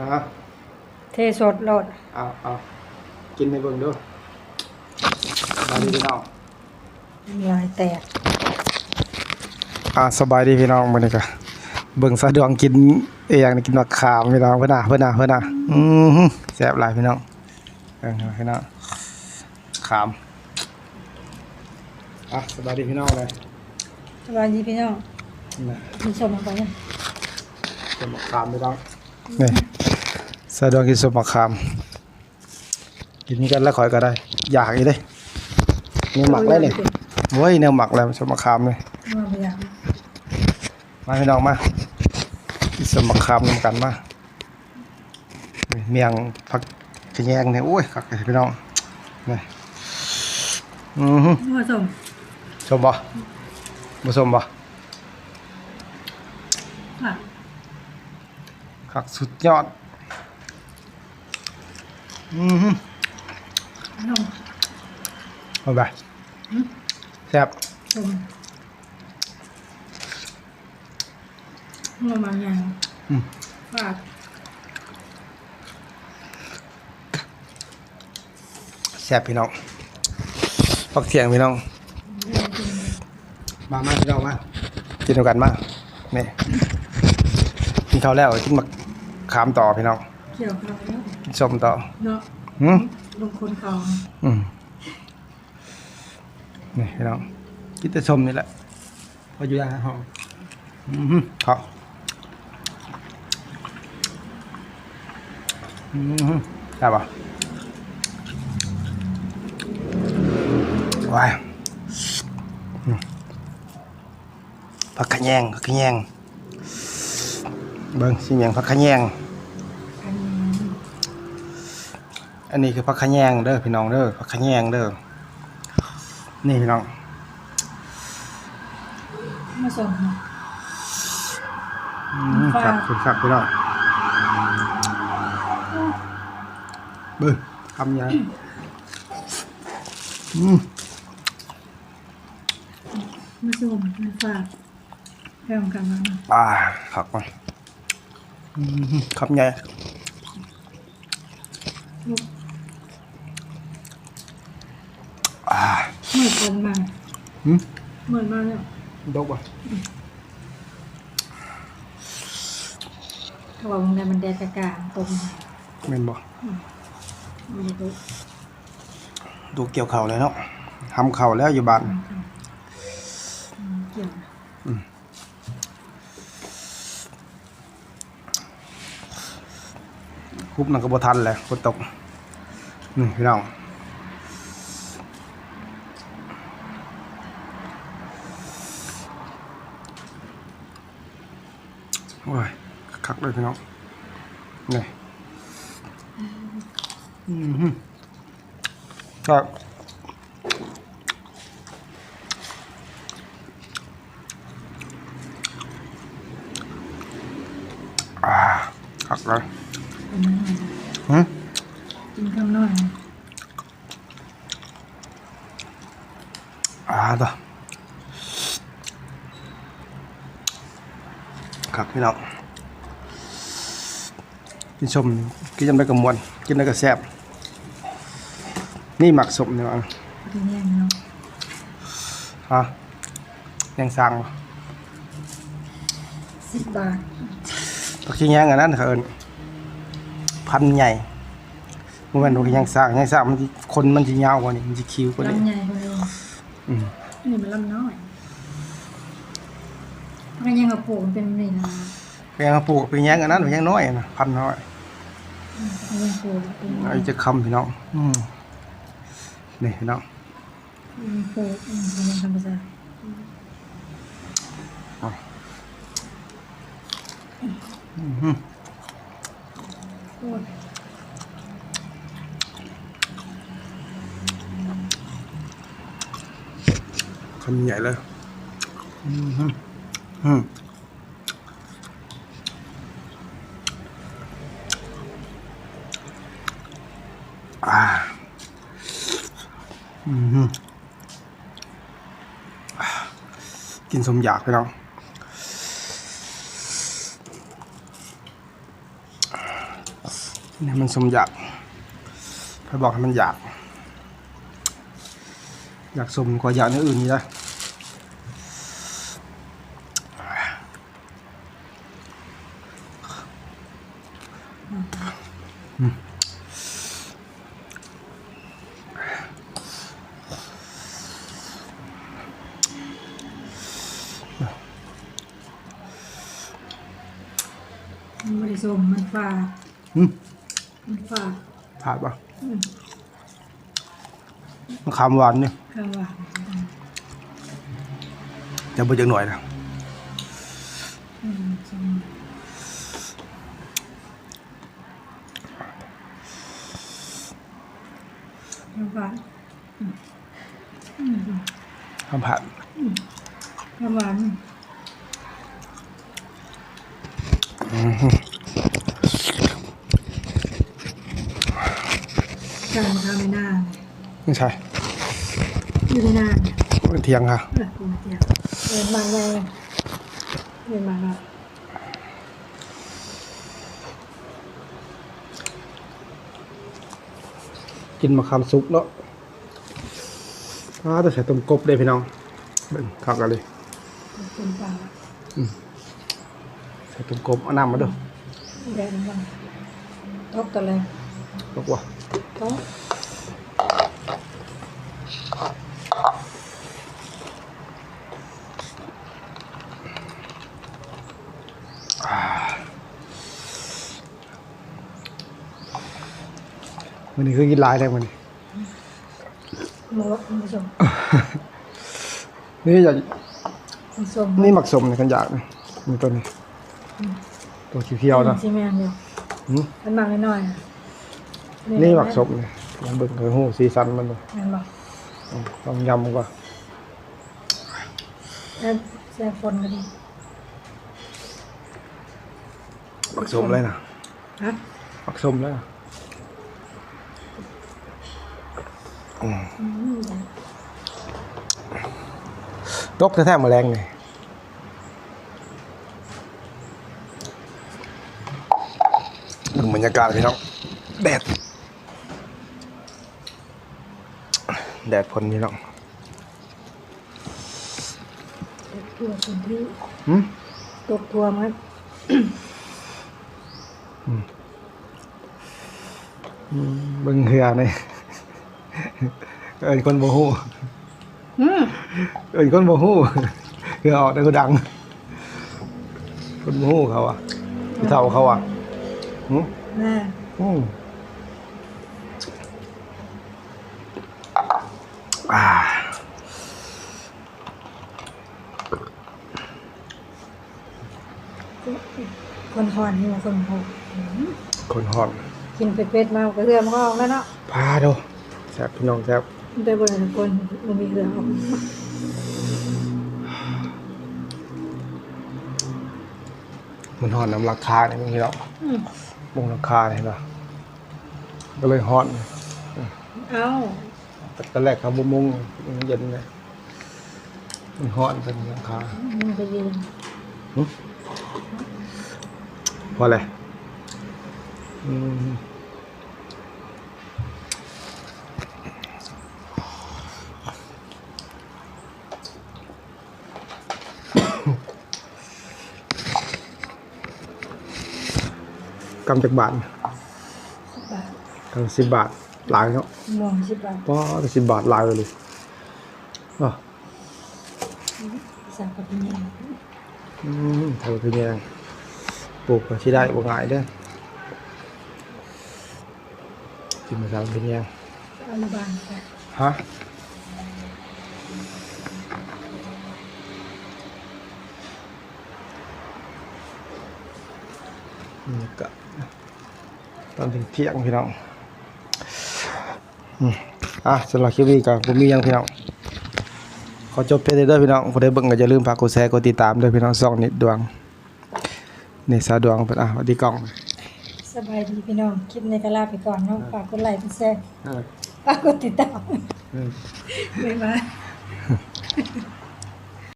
ฮะเทสดโลดเอาเอากินในเบิ่งดูสบายดีพี่น้องลายแตกอ่าสบายดีพี่น้องมื้อนี้ก็เบิ่งสะดวกกินเอยางนี่กินมะขามพี่น้องเพิ่นน่ะเพิ่นน่ะเพิ่นน่ะอือหือแซ่บหลายพี่น้องเออพี่น้องขามอะสบายดีพี่น้องเลยสบายดีพี่น้องนะมีชมมาก่อนนะกินมะขามพี่น้องนี่ สะดวกกินสุปมะขามกินกันแล้วข่อยก็ได้ อยากอีเด้นี่หมักแล้วนี่เว้ยแนวหมักแล้วสุปมะขามนี่มาพยายามมาพี่น้องมากินสมัครคามนำกันมานี่เมียงผักขะแยงเนี่ยโอ้ยคักเลยพี่น้องนี่อือฮึมาชมชมบ่บ่ชมบ่ค่ะคักสุดยอด อือฮึชมเอาไปแซ่บชมมาบางอย่างอืมฝากแซ่บพี่น้องพักเที่ยงพี่น้อง มามาพี่น้องมากินด้วยกันมานี่กินข้าวแล้วกินมะขามต่อพี่น้องเกี่ยวกับแล้ว กินส้มต่อเนาะหืมลงคนเขาอืมนี่พี่น้องกินแต่ชมนี่แหละพออยู่ได้ห้องอืมฮึเขาอืมฮึได้ปะว้ายอืมผักขะแยงผักขะแยงเบิ้งสิเมียงผักขะแยง อันนี้ อันนี้คือผักขะแยงเด้อพี่น้องเด้อผักขะแยงเด้อนี่พี่น้องมาชมค่ะอืมครับคุณครับพี่น้องเบิ้งคำยังอืมมาชมมาฝากแพงกันมาอ่าผักมันอืมคำใหญ่ลูก อ่า เหมือนกันมาหืม เหมือนมาเนี่ยดกว่ะถ้าว่ามึงได้มันแดดกะกาตรงเมนบ่มันจะดูดูเกี่ยวเข่าเลยเนาะทำเข่าแล้วอยู่บ้านเกี่ยวคุบนั่นก็บ่ทันเลยฝนตกนี่พี่น้อง โอ้ยคักเลยพี่น้องนี่อืมฮึก็อ่าคักเลย เป็นยังไง หืม กินข้างนอก อ่าต่อครับ พี่น้องกินชมกินจำได้กับมวนกินได้กับแซ่บนี่หมักสมเนี่ยมั้งเป็นยังเนาะฮะยังสั่งบ่สิบบาทผักขี้แยงอันนั้นเขาเอินพันใหญ่เมื่อวันดูยังสั่งยังสั่งมันสิคนมันจะยาวกว่านี้มันจะคิ้วกว่านี้ลำใหญ่กว่าเดิมอืมนี่มันลำน้อย มันยังกับปลูกมันเป็นนี่นะแกงปลูกเป็นแยงอันนั้นเป็นแยงน้อยนะพันน้อยมันยังปลูกเป็นไอ้จะคำพี่น้องอืมนี่พี่น้องมันปลูกอืมมันยังธรรมชาติอือหือโอ้ยคำใหญ่เลยอืมฮึ อืมอ่าอืมอ่ากินสมอยากไปน้องนี่มันสมอยากใครบอกให้มันอยาก อยากสมกว่าอยากในอื่นนี่นะ มมันไม่ได้ส้มมันฝาดอืมมันฝาดผ่านปะอืมมะขามหวานเนี่ย ข้าวหวาน จะเบิ่จักหน่อยนะ อืมส้มข้าวหวานอืมอืม ทำผ่านข้าวหวานการมาทำในหน้าไม่ใช่อยู่ในหน้าเนี่ยเป็นเทียงค่ะเออคุณเดียวเรียนมาเลยเรียนมาแล้วกินมะขามซุปเนาะอ้าจะใส่ต้มกบได้พี่น้อง เบิ่งคักกันเลยเป็นปลาใส่ต้มกบเอาน้ำมาเด้วยแดงบ้างตกตัวเลยบอกว่าตกวันนี้คือกินหลายได้วันนี้หมูคุณผู้ชม นี่อยากคุณผู้ชมนี่หมักสมในกันอยากนะมีตัวนี้ตัวเขียวๆนะซีเมนต์อยู่หืมมันมากน้อยๆอะนี่หมักสมเนี่ยลองเบิ่งเลยหูสีสันมันเลยแม่นบอกอืมลองยำก่อนแล้วแซ่บฝนก็ดีหมักสมเลยนะฮะหมักสมเลยนะอืม อืมได้ตกแท้ๆแมาแรงเลยดูบรรยากาศพี่น้องแดด แดดพลพี่น้องตกทัวพื้นที่หืมตกทัวมันเบิ่งเหือนี่เอิ้นคนบ่ฮู้อืม เอิ้นคนบ่ฮู้เหือออกแต่ก็ดัง คนบ่ฮู้เขาอะผู้เฒ่าเขาอะหืมแม่อืมอ่าคนหอนนี่มาคนหอนคนฮอดกินเป็ดๆมากระเทือมันก็ออกแล้วเนาะพาดูแซ่บพี่น้องแซ่บมัน ไปบนทุกคนมันมีเรือออกมันฮอดน้ำราคาเนี่ยพี่น้องอืมมงราคาเนี่ยเห็นป่ะก็เลยฮอดเอ้าแต่ตอนแรกเขาบ่มุงมันเย็นเลยมันฮอดเป็นราคามันไปยืนเพราะอะไรอืม กำจากบาทสิบบาทกำสิบบาทหลายเนาะมองสิบบาทป้อสิบบาทหลายเลยอ๋อสามกับพี่เนี่ยอืมเธอเป็นยังปลูกก็ที่ได้บ่ง่ายเด้อกินมาทำเป็นยังอนุบาลไปฮะนี่ก็ ตอนถึงเที่ยงพี่น้องอืมอะสำหรับคลิปนี้ก็ผมมีหยังพี่น้องขอจบเพลงเด้อพี่น้องผู้ใดเบิ่งก็อย่าลืมฝากกดแชร์กดติดตามด้วยพี่น้องสองนิดดวงนี่สาวดวงเป็นอะสวัสดีกล้องสบายดีพี่น้องคลิปในกระลาไปก่อนเนาะฝากกดไลค์กดแชร์เออฝากกดติดตามเออบ๊ายบาย